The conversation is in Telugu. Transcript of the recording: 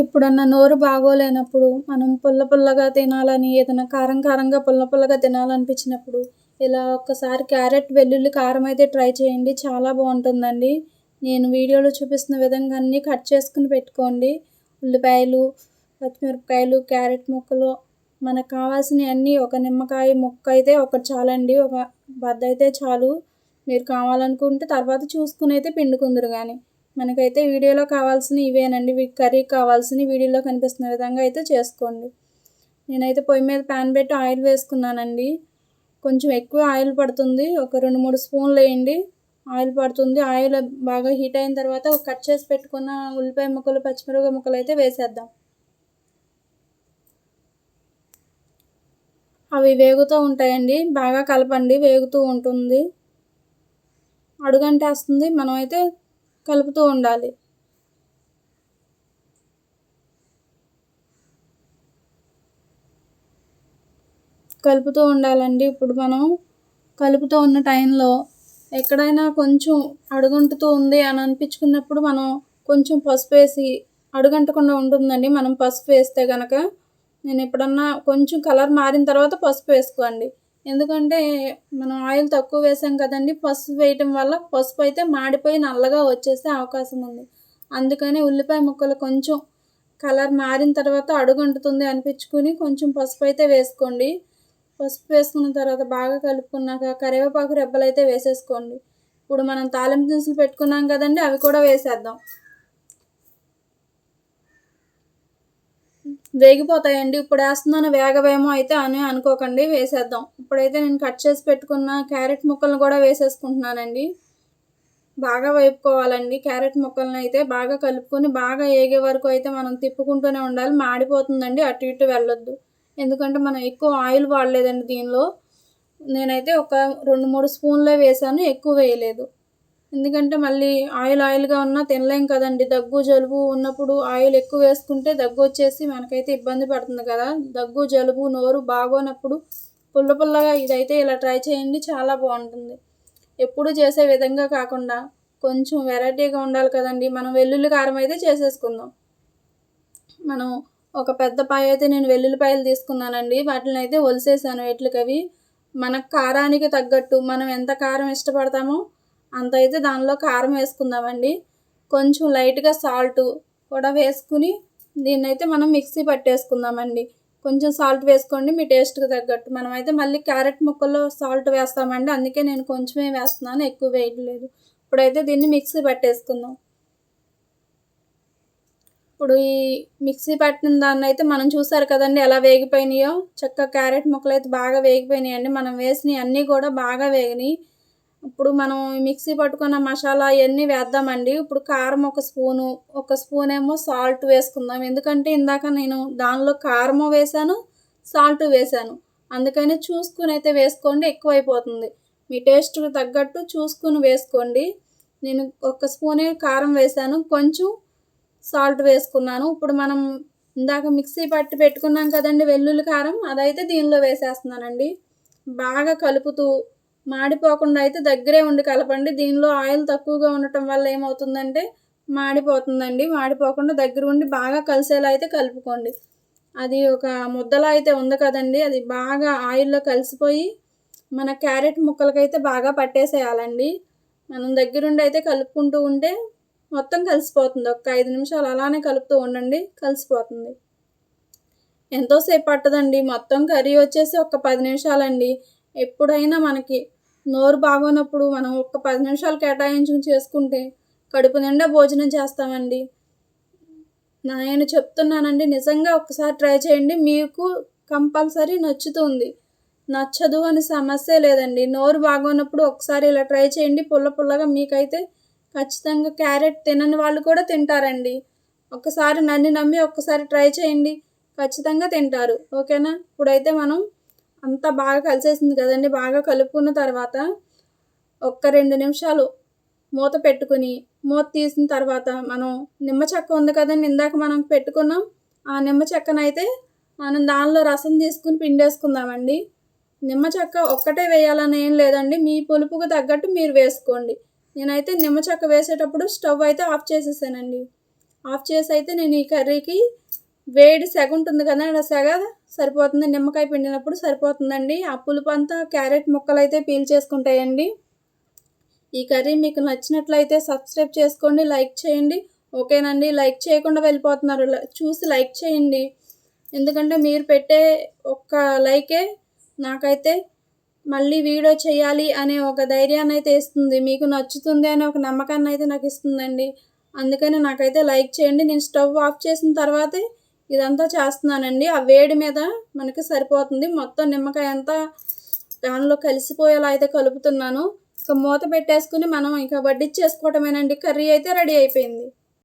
ఎప్పుడన్నా నోరు బాగోలేనప్పుడు మనం పుల్ల పుల్లగా తినాలని ఏదైనా కారం కారంగా పుల్ల పుల్లగా తినాలనిపించినప్పుడు ఇలా ఒక్కసారి క్యారెట్ వెల్లుల్లి కారం అయితే ట్రై చేయండి. చాలా బాగుంటుందండి. నేను వీడియోలో చూపిస్తున్న విధంగా అన్నీ కట్ చేసుకుని పెట్టుకోండి. ఉల్లిపాయలు పచ్చిమిరపకాయలు క్యారెట్ ముక్కలు మనకు కావాల్సినవి అన్నీ ఒక నిమ్మకాయ ముక్క అయితే ఒకటి చాలండి. ఒక బద్ద అయితే చాలు. మీరు కావాలనుకుంటే తర్వాత చూసుకుని అయితే పిండుకుందరు కానీ మనకైతే వీడియోలో కావాల్సిన ఇవేనండి. కర్రీ కావాల్సిన వీడియోలో కనిపిస్తున్న విధంగా అయితే చేసుకోండి. నేనైతే పొయ్యి మీద ప్యాన్ పెట్టి ఆయిల్ వేసుకున్నానండి. కొంచెం ఎక్కువ ఆయిల్ పడుతుంది. ఒక రెండు మూడు స్పూన్లు వేయండి. ఆయిల్ పడుతుంది. ఆయిల్ బాగా హీట్ అయిన తర్వాత కట్ చేసి పెట్టుకున్న ఉల్లిపాయ ముక్కలు పచ్చిమిరపకాయ ముక్కలు అయితే వేసేద్దాం. అవి వేగుతూ ఉంటాయండి. బాగా కలపండి. వేగుతూ ఉంటుంది. అడుగంటేస్తుంది. మనం అయితే కలుపుతూ ఉండాలి. కలుపుతూ ఉండాలండి. ఇప్పుడు మనం కలుపుతూ ఉన్న టైంలో ఎక్కడైనా కొంచెం అడుగంటుతూ ఉంది అని అనిపించుకున్నప్పుడు మనం కొంచెం పసుపు వేసి అడుగంటకుండా ఉంటుందండి. మనం పసుపు వేస్తే కనుక నేను ఎప్పుడన్నా కొంచెం కలర్ మారిన తర్వాత పసుపు వేసుకోండి. ఎందుకంటే మనం ఆయిల్ తక్కువ వేసాం కదండి పసుపు వేయటం వల్ల పసుపు అయితే మాడిపోయి నల్లగా వచ్చేసే అవకాశం ఉంది. అందుకని ఉల్లిపాయ ముక్కలు కొంచెం కలర్ మారిన తర్వాత అడుగంటుతుంది అనిపించుకుని కొంచెం పసుపు అయితే వేసుకోండి. పసుపు వేసుకున్న తర్వాత బాగా కలుపుకున్నాక కరివేపాకు రెబ్బలు అయితే వేసేసుకోండి. ఇప్పుడు మనం తాలింపు దినుసులు పెట్టుకున్నాం కదండి అవి కూడా వేసేద్దాం. వేగిపోతాయండి. ఇప్పుడు వేస్తున్నాను వేగవేమో అయితే అని అనుకోకండి వేసేద్దాం. ఇప్పుడైతే నేను కట్ చేసి పెట్టుకున్న క్యారెట్ ముక్కలను కూడా వేసేసుకుంటున్నానండి. బాగా వేపుకోవాలండి. క్యారెట్ ముక్కలను అయితే బాగా కలుపుకొని బాగా ఏగే వరకు అయితే మనం తిప్పుకుంటూనే ఉండాలి. మాడిపోతుందండి అటు ఇటు వెళ్ళొద్దు. ఎందుకంటే మనం ఎక్కువ ఆయిల్ వాడలేదండి దీనిలో. నేనైతే ఒక రెండు మూడు స్పూన్లే వేసాను ఎక్కువ వేయలేదు. ఎందుకంటే మళ్ళీ ఆయిల్ ఆయిల్గా ఉన్నా తినలేం కదండి. దగ్గు జలుబు ఉన్నప్పుడు ఆయిల్ ఎక్కువ వేసుకుంటే దగ్గు వచ్చేసి మనకైతే ఇబ్బంది పడుతుంది కదా. దగ్గు జలుబు నోరు బాగోనప్పుడు పుల్ల పుల్లగా ఇదైతే ఇలా ట్రై చేయండి చాలా బాగుంటుంది. ఎప్పుడు చేసే విధంగా కాకుండా కొంచెం వెరైటీగా ఉండాలి కదండి. మనం వెల్లుల్లి కారం అయితే చేసేసుకుందాం. మనం ఒక పెద్ద పాయ అయితే నేను వెల్లుల్లిపాయలు తీసుకున్నానండి. వాటిని అయితే ఒలిసేసాను ఎట్లకవి మన కారానికి తగ్గట్టు మనం ఎంత కారం ఇష్టపడతామో అంత అయితే దానిలో కారం వేసుకుందామండి. కొంచెం లైట్గా సాల్ట్ కూడా వేసుకుని దీన్నైతే మనం మిక్సీ పట్టేసుకుందామండి. కొంచెం సాల్ట్ వేసుకోండి మీ టేస్ట్కి తగ్గట్టు. మనమైతే మళ్ళీ క్యారెట్ ముక్కల్లో సాల్ట్ వేస్తామండి. అందుకే నేను కొంచెమే వేస్తున్నాను ఎక్కువ వేయట్లేదు ఇప్పుడైతే దీన్ని మిక్సీ పట్టేసుకుందాం. ఇప్పుడు ఈ మిక్సీ పట్టిన దాన్ని అయితే మనం చూసారు కదండి ఎలా వేగిపోయినాయో. చక్కగా క్యారెట్ ముక్కలు అయితే బాగా వేగిపోయినాయండి. మనం వేసినవి అన్నీ కూడా బాగా వేగినాయి. ఇప్పుడు మనం మిక్సీ పట్టుకున్న మసాలా ఇవన్నీ వేద్దామండి? ఇప్పుడు కారం ఒక స్పూను ఒక స్పూన్ ఏమో సాల్ట్ వేసుకుందాం. ఎందుకంటే ఇందాక నేను దానిలో కారము వేసాను సాల్ట్ వేసాను అందుకని చూసుకుని అయితే వేసుకోండి ఎక్కువైపోతుంది. మీ టేస్ట్కి తగ్గట్టు చూసుకుని వేసుకోండి. నేను ఒక స్పూనే కారం వేసాను కొంచెం సాల్ట్ వేసుకున్నాను. ఇప్పుడు మనం ఇందాక మిక్సీ పట్టి పెట్టుకున్నాం కదండి వెల్లుల్లి కారం అదైతే దీనిలో వేసేస్తున్నానండి. బాగా కలుపుతూ మాడిపోకుండా అయితే దగ్గరే ఉండి కలపండి. దీనిలో ఆయిల్ తక్కువగా ఉండటం వల్ల ఏమవుతుందంటే మాడిపోతుందండి. మాడిపోకుండా దగ్గర ఉండి బాగా కలిసేలా అయితే కలుపుకోండి. అది ఒక ముద్దలా అయితే ఉంది కదండి. అది బాగా ఆయిల్లో కలిసిపోయి మన క్యారెట్ ముక్కలకైతే బాగా పట్టేసేయాలండి. మనం దగ్గరుండి అయితే కలుపుకుంటూ ఉంటే మొత్తం కలిసిపోతుంది. ఒక ఐదు నిమిషాలు అలానే కలుపుతూ ఉండండి కలిసిపోతుంది. ఎంతోసేపు పట్టదండి. మొత్తం కర్రీ వచ్చేసి ఒక పది నిమిషాలండి. ఎప్పుడైనా మనకి నోరు బాగోనప్పుడు మనం ఒక పది నిమిషాలు కేటాయించుకుని చేసుకుంటే కడుపు నిండా భోజనం చేస్తామండి. నేను చెప్తున్నానండి నిజంగా ఒకసారి ట్రై చేయండి. మీకు కంపల్సరీ నచ్చుతుంది. నచ్చదు అని సమస్య లేదండి. నోరు బాగోనప్పుడు ఒకసారి ఇలా ట్రై చేయండి. పుల్ల పుల్లగా మీకైతే ఖచ్చితంగా క్యారెట్ తినని వాళ్ళు కూడా తింటారండి. ఒకసారి నన్ను నమ్మి ఒక్కసారి ట్రై చేయండి. ఖచ్చితంగా తింటారు. ఓకేనా? ఇప్పుడైతే మనం అంతా బాగా కలిసేసింది కదండి. బాగా కలుపుకున్న తర్వాత ఒక్క రెండు నిమిషాలు మూత పెట్టుకుని మూత తీసిన తర్వాత మనం నిమ్మ చెక్క ఉంది కదండి. ఇందాక మనం పెట్టుకున్నాం. ఆ నిమ్మ చెక్కనైతే మనం దానిలో రసం తీసుకుని పిండేసుకుందామండి. నిమ్మ చెక్క ఒక్కటే వేయాలని ఏం లేదండి. మీ పులుపుకు తగ్గట్టు మీరు వేసుకోండి. నేనైతే నిమ్మ చెక్క వేసేటప్పుడు స్టవ్ అయితే ఆఫ్ చేసేసానండి. ఆఫ్ చేసి అయితే నేను ఈ కర్రీకి వేడి సెగ ఉంటుంది కదా ఆ సెగ సరిపోతుంది. నిమ్మకాయ పిండినప్పుడు సరిపోతుందండి. ఆ పులుపు అంతా క్యారెట్ ముక్కలు అయితే పీల్ చేసుకుంటాయండి. ఈ కర్రీ మీకు నచ్చినట్లయితే సబ్స్క్రైబ్ చేసుకోండి లైక్ చేయండి. ఓకేనండి. లైక్ చేయకుండా వెళ్ళిపోతున్నారు. చూసి లైక్ చేయండి. ఎందుకంటే మీరు పెట్టే ఒక్క లైకే నాకైతే మళ్ళీ వీడియో చేయాలి అనే ఒక ధైర్యాన్ని అయితే ఇస్తుంది. మీకు నచ్చుతుంది అనే ఒక నమ్మకాన్ని అయితే నాకు ఇస్తుందండి అందుకని నాకైతే లైక్ చేయండి. నేను స్టవ్ ఆఫ్ చేసిన తర్వాతే ఇదంతా చేస్తున్నానండి. ఆ వేడి మీద మనకి సరిపోతుంది. మొత్తం నిమ్మకాయ అంతా దానిలో కలిసిపోయేలా అయితే కలుపుతున్నాను. ఇక మూత పెట్టేసుకుని మనం ఇక వడ్డిచ్చేసుకోవటమేనండి. కర్రీ అయితే రెడీ అయిపోయింది.